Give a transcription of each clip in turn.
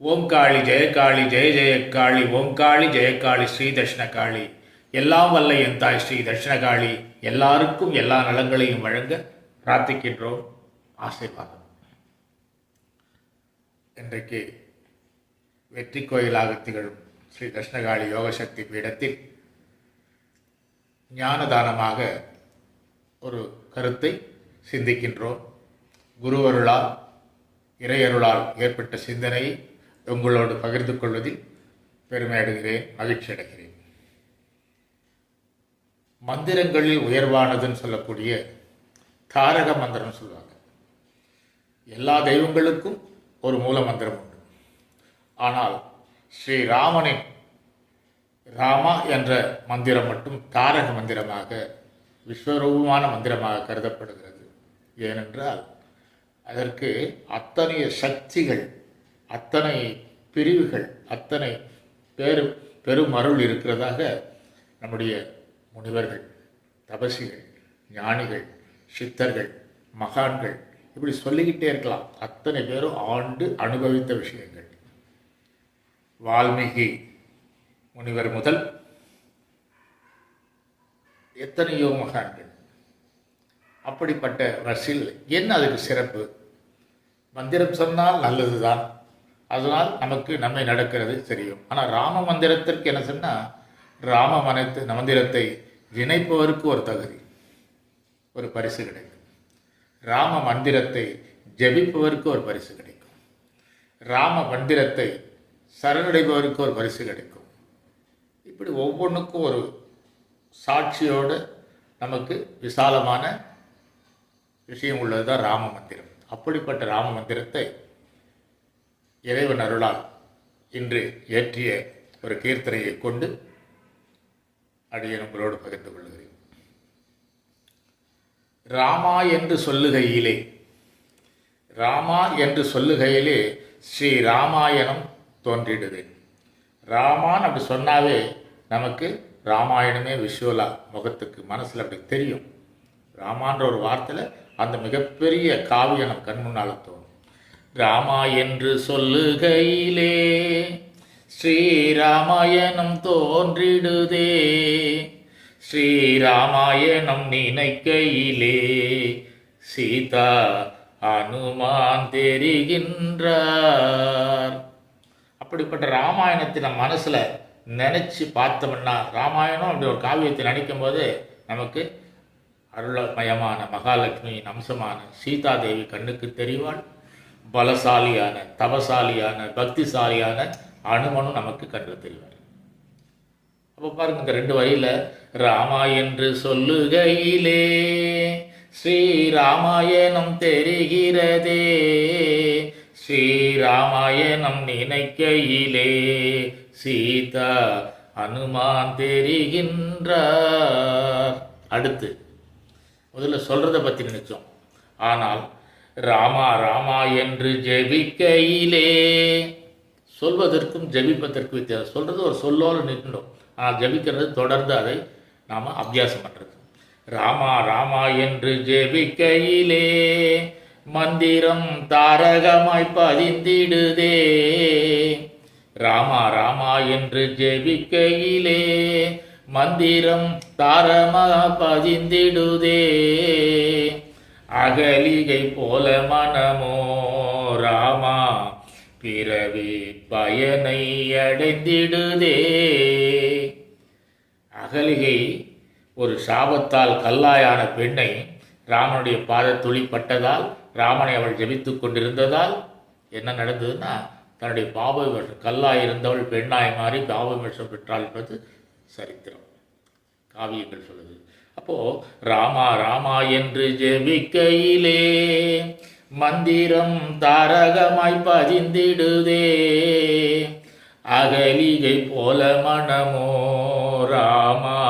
ஓம்காளி ஜெயகாளி ஜெய ஜெயக்காளி ஓம்காளி ஜெயக்காளி ஸ்ரீ தட்சிணகாளி எல்லாம் வல்ல என் தாய் ஸ்ரீ தட்சிணகாளி எல்லாருக்கும் எல்லா நலங்களையும் வழங்க பிரார்த்திக்கின்றோம். ஆசீர்வாதம் இன்றைக்கு வெற்றி கோயிலாக திகழும் ஸ்ரீ தட்சிணகாளி யோகசக்தி பீடத்தில் ஞானதானமாக ஒரு கருத்தை சிந்திக்கின்றோம். குருவருளால் இறையருளால் ஏற்பட்ட சிந்தனையை உங்களோடு பகிர்ந்து கொள்வதில் பெருமை அடைகிறேன் மகிழ்ச்சி அடைகிறேன். மந்திரங்களில் உயர்வானதுன்னு சொல்லக்கூடிய தாரக மந்திரம் சொல்லுவாங்க. எல்லா தெய்வங்களுக்கும் ஒரு மூல மந்திரம் உண்டு. ஆனால் ஸ்ரீ ராமனின் ராமா என்ற மந்திரம் மட்டும் தாரக மந்திரமாக விஸ்வரூபமான மந்திரமாக கருதப்படுகிறது. ஏனென்றால் அதற்கு அத்தனை சக்திகள் அத்தனை பிரிவுகள் அத்தனை பேரு பெரும் அருள் இருக்கிறதாக நம்முடைய முனிவர்கள் தபசிகள் ஞானிகள் சித்தர்கள் மகான்கள் இப்படி சொல்லிக்கிட்டே இருக்கலாம். அத்தனை பேரும் ஆண்டு அனுபவித்த விஷயங்கள். வால்மீகி முனிவர் முதல் எத்தனையோ மகான்கள். அப்படிப்பட்ட வரிசையில் என்ன அதுக்கு சிறப்பு? மந்திரம் சொன்னால் நல்லதுதான். அதனால் நமக்கு நன்மை நடக்கிறது தெரியும். ஆனால் ராம மந்திரத்திற்கு என்ன சொன்னால் ராம மனத்து மந்திரத்தை இணைப்பவருக்கு ஒரு தகுதி ஒரு பரிசு கிடைக்கும். ராம மந்திரத்தை ஜெபிப்பவருக்கு ஒரு பரிசு கிடைக்கும். ராம மந்திரத்தை சரணடைபவருக்கு ஒரு பரிசு கிடைக்கும். இப்படி ஒவ்வொன்றுக்கும் ஒரு சாட்சியோடு நமக்கு விசாலமான விஷயம் உள்ளது தான் ராம மந்திரம். அப்படிப்பட்ட ராம மந்திரத்தை இறைவன் அருளால் இன்று ஏற்றிய ஒரு கீர்த்தனையை கொண்டு அடியேன் உங்களோடு பகிர்ந்து கொள்கிறேன். ராமா என்று சொல்லுகையிலே ராமா என்று சொல்லுகையிலே ஸ்ரீ ராமாயணம் தோன்றிடுது ராமான் அப்படி சொன்னாவே நமக்கு ராமாயணமே விஷுவலா முகத்துக்கு மனசில் அப்படி தெரியும். ராமான்ற ஒரு வார்த்தையில் அந்த மிகப்பெரிய காவியம் நம் கண் முன்னால் தோணும் ராமா என்று சொல்லுகையிலே ஸ்ரீராமாயணம் தோன்றிடுதே. ஸ்ரீராமாயணம் நினைக்கையிலே சீதா அனுமான் தெரிகின்றார். அப்படிப்பட்ட ராமாயணத்தை நம்ம மனசில் நினச்சி பார்த்தோம்னா ராமாயணம் அப்படி ஒரு காவியத்தை நினைக்கும் போது நமக்கு அருளமயமான மகாலட்சுமியின் அம்சமான சீதாதேவி கண்ணுக்கு தெரிவாள். பலசாலியான தபசாலியான பக்திசாலியான அனுமனும் நமக்கு கண்டு தெரிவார். அப்போ பாருங்க இந்த ரெண்டு வரியில் ராமா என்று சொல்லுகையிலே ஸ்ரீராமாயணம் தெரிகிறதே ஸ்ரீராமாயணம் நினைக்கையிலே சீதா அனுமான் தெரிகின்றார். அடுத்து முதல்ல சொல்றதை பத்தி நினைச்சோம். ஆனால் ராமா ராமா என்று ஜெபிக்கையிலே. சொல்வதற்கும் ஜெபிப்பதற்கும் வித்தியாசம். சொல்கிறது ஒரு சொல்லோடு நிற்கணும். ஆனால் ஜெபிக்கிறது தொடர்ந்து அதை நாம் அபியாசம் பண்ணுறது ராமா ராமா என்று ஜெபிக்கையிலே. மந்திரம் தாரகமாய் பதிந்திடுதே. ராமா ராமா என்று ஜெபிக்கையிலே. மந்திரம் தாரமா பதிந்திடுதே. அகலிகை போல மனமோ ராமா பிறவி பயனை அடைந்திடுதே. அகலிகை ஒரு சாபத்தால் கல்லாயான பெண்ணை ராமனுடைய பாதத்துளி பட்டதால் ராமனை அவள் ஜெபித்துக் கொண்டிருந்ததால் என்ன நடந்ததுன்னா தன்னுடைய பாப விமர்சனம் கல்லாய் இருந்தவள் பெண்ணாய் மாறி பாவ விமர்சனம் பெற்றாள் என்பது சரித்திரம். காவியங்கள் சொல்லுது. அப்போ ராமா ராமா என்று ஜெபிக்கையிலே மந்திரம் தாரகமாய் பதிந்திடுதே. அகலிகை போல மனமோ ராமா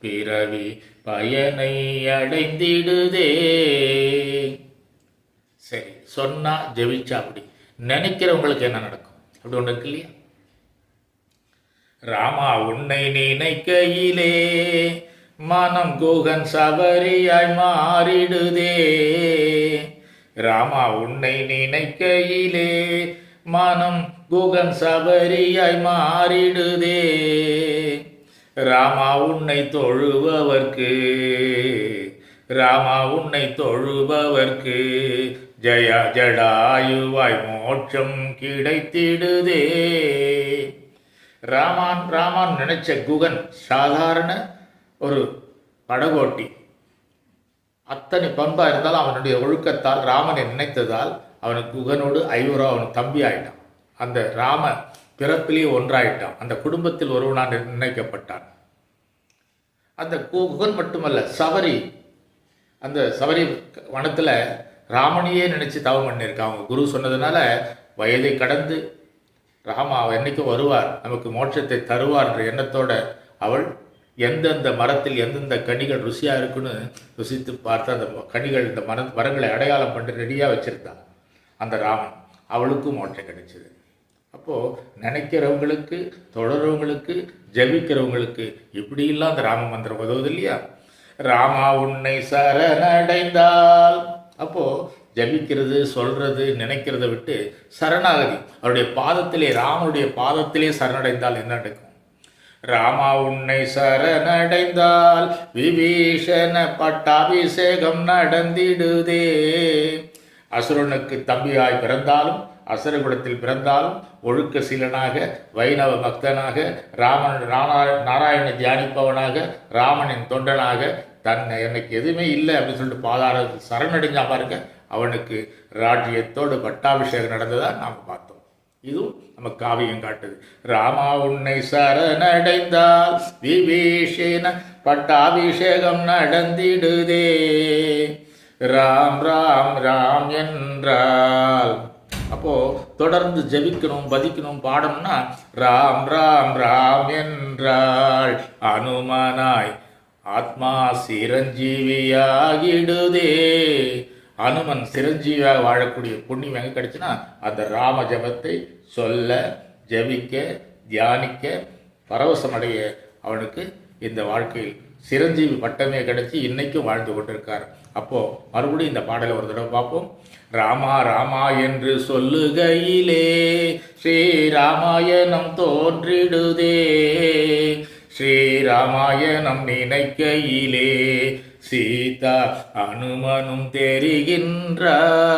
பிறவி பயனை அடைந்திடுதே. சரி சொன்னா ஜெபிச்சா அப்படி. நினைக்கிறவங்களுக்கு என்ன நடக்கும்? அப்படி ஒன்று இருக்கு இல்லையா? ராமா உன்னை நினைக்கையிலே மனம் குகன் சபரியாய் மாறிடுதே. ராமா உன்னை நினைக்கையிலே மனம் குகன் சபரியாய் மாறிடுதே. ராமா உன்னை தொழுபவர்க்கு ராமா உன்னை தொழுபவர்க்கு ஜயா ஜடாயுவாய் மோட்சம் கிடைத்திடுதே. ராமான் ராமான் நினைச்ச குகன் சாதாரண ஒரு படகோட்டி. அத்தனை பண்பா இருந்தாலும் அவனுடைய ஒழுக்கத்தால் ராமனை நினைத்ததால் அவனுக்கு குகனோடு ஐவரோ அவன் தம்பி ஆயிட்டான். அந்த ராம பிறப்பிலேயே ஒன்றாயிட்டான். அந்த குடும்பத்தில் ஒருவனாக நினைக்கப்பட்டான். அந்த கு- குகன் மட்டுமல்ல சபரி அந்த சபரி வனத்தில் ராமனையே நினச்சி தவம் பண்ணியிருக்கான் அவங்க குரு சொன்னதுனால வயதை கடந்து ராமா அவள் என்னைக்கும் வருவார். நமக்கு மோட்சத்தை தருவார் என்ற எண்ணத்தோட அவள் எந்தெந்த மரத்தில் எந்தெந்த கனிகள் ருசியாக இருக்குன்னு ருசித்து பார்த்து அந்த கனிகள் இந்த மர மரங்களை அடையாளம் பண்ணி ரெடியாக வச்சுருந்தான் அந்த ராமன். அவளுக்கும் மோட்சம் கிடைச்சது. அப்போது நினைக்கிறவங்களுக்கு தொடர்றவங்களுக்கு ஜெபிக்கிறவங்களுக்கு இப்படியெல்லாம் அந்த ராம மந்திரம் உதவுது இல்லையா ராமா உன்னை சரணடைந்தால். அப்போது ஜபிக்கிறது சொல்கிறது நினைக்கிறத விட்டு சரணாகதி. அவருடைய பாதத்திலே ராமனுடைய பாதத்திலே சரணடைந்தால் என்ன நடக்கும்? ராமா உன்னை சரணடைந்தால் விபீஷண பட்டாபிஷேகம் நடந்திடுதே. அசுரனுக்கு தம்பியாய் பிறந்தாலும் அசுரகுலத்தில் பிறந்தாலும் ஒழுக்க சீலனாக வைணவ பக்தனாக ராமன் நாரா- நாராயண தியானிப்பவனாக ராமனின் தொண்டனாக தன்னை எனக்கு எதுவுமே இல்லை அப்படின்னு சொல்லிட்டு பாதாரத்தில் சரணடைஞ்சா பாருங்க அவனுக்கு ராஜ்யத்தோடு பட்டாபிஷேகம் நடந்ததா நாம் பார்த்தோம். இதுவும் நம்ம காவியம் காட்டுது. ராமா உன்னை சரணடைந்தால் விபீஷேன பட்டாபிஷேகம் நடந்திடுதே. ராம் ராம் ராம் என்றால். அப்போ தொடர்ந்து ஜெபிக்கணும் பதிக்கணும் பாடம்னா ராம் ராம் ராம் என்றாள் அனுமனாய் ஆத்மா சிரஞ்சீவியாகிடுதே. அனுமன் சிரஞ்சீவியாக வாழக்கூடிய புண்ணியம் எங்க கிடைச்சுன்னா அந்த ராம ஜபத்தை சொல்ல ஜெபிக்க தியானிக்க பரவசமடைய அவனுக்கு இந்த வாழ்க்கையில் சிரஞ்சீவி பட்டமே கிடைச்சி இன்னைக்கும் வாழ்ந்து கொண்டிருக்கார். அப்போ மறுபடியும் இந்த பாடலை ஒரு தடவை பார்ப்போம். ராமா ராமா என்று சொல்லுகையிலே ஸ்ரீராமாயணம் தோன்றிடுதே. ஸ்ரீராமாயணம் நினைக்கையிலே சீதா அனுமனும் தெரிகின்றார்.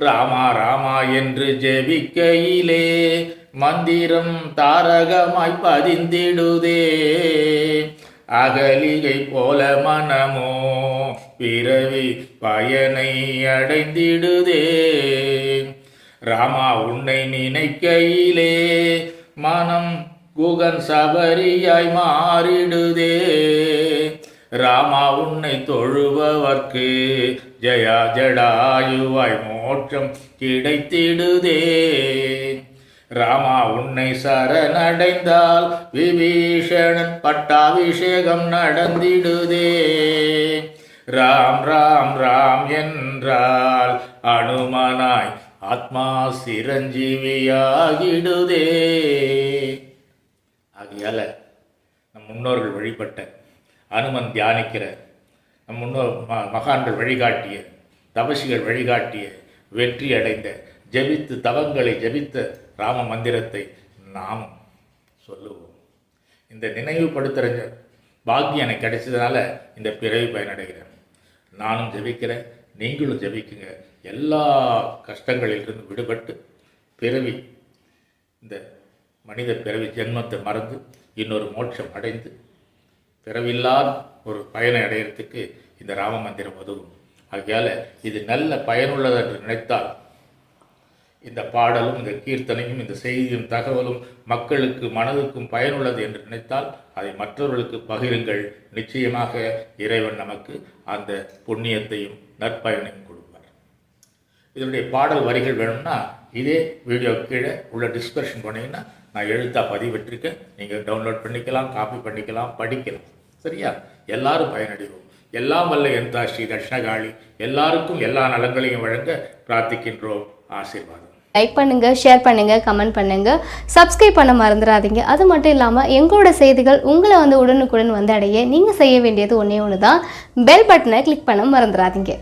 ராமா ராமா என்று ஜெபிக்கையிலே மந்திரம் தாரகமாய் பதிந்திடுதே. அகலிகை போல மனமோ பிறவி பயனை அடைந்திடுதே. ராமா உன்னை நினைக்கையிலே மனம் குகன் சபரியாய் மாறிடுதே. ராமா உன்னை தொழுபவர்க்கு. ஜயா ஜடாயுவாய் மோட்சம் கிடைத்திடுதே. ராமா உன்னை சரணடைந்தால் விபீஷணன் பட்டாபிஷேகம் நடந்திடுதே. ராம் ராம் ராம் என்றால் அனுமனாய் ஆத்மா சிரஞ்சீவியாகிடுதே. ஆகையால நம் முன்னோர்கள் வழிபட்ட அனுமன் தியானிக்கிற நம் முன்னோர் ம- மகான்கள் வழிகாட்டிய தபசிகள் வழிகாட்டிய வெற்றி அடைந்த ஜெபித்து தவங்களை ஜெபித்த ராம மந்திரத்தை நாம் சொல்லுவோம். இந்த நினைவுபடுத்துகிற பாக்கியம் எனக்கு கிடைச்சதுனால இந்த பிறவி பயனடைகிறேன். நானும் ஜெபிக்கிறேன் நீங்களும் ஜபிக்குங்க. எல்லா கஷ்டங்களிலிருந்து விடுபட்டு பிறவி இந்த மனித பிறவி ஜென்மத்தை மறந்து இன்னொரு மோட்சம் அடைந்து பிறவில்லாத ஒரு பயனை அடையிறதுக்கு இந்த ராம மந்திரம் உதவும். ஆகையால் இது நல்ல பயனுள்ளது என்று நினைத்தால் இந்த பாடலும் இந்த கீர்த்தனையும் இந்த செய்தியும் தகவலும் மக்களுக்கு மனதுக்கும் பயனுள்ளது என்று நினைத்தால் அதை மற்றவர்களுக்கு பகிருங்கள். நிச்சயமாக இறைவன் நமக்கு அந்த புண்ணியத்தையும் நற்பயனையும் கொடுப்பார். இதனுடைய பாடல் வரிகள் வேணும்னா இதே வீடியோ கீழே உள்ள டிஸ்கஷன் பண்ணீங்கன்னா நான் எழுத்தாக பதிவிட்டிருக்கேன். நீங்கள் டவுன்லோட் பண்ணிக்கலாம் காப்பி பண்ணிக்கலாம் படிக்கலாம். சரியா? எல்லாரும் பயனடைவோம். எல்லாம் வல்ல எந்தா ஸ்ரீ தட்சிணகாளி. எல்லாருக்கும் எல்லா நலங்களையும் வழங்க பிரார்த்திக்கின்றோம். ஆசீர்வாதம். லைக் பண்ணுங்க ஷேர் பண்ணுங்க கமெண்ட் பண்ணுங்க. சப்ஸ்கிரைப் பண்ண மறந்துடாதீங்க அது மட்டும் இல்லாமல் எங்களோட செய்திகள் உங்களை வந்து உடனுக்குடன் வந்து அடைய நீங்கள் செய்ய வேண்டியது ஒன்றே ஒன்று தான் பெல் பட்டனை கிளிக் பண்ண மறந்துடாதீங்க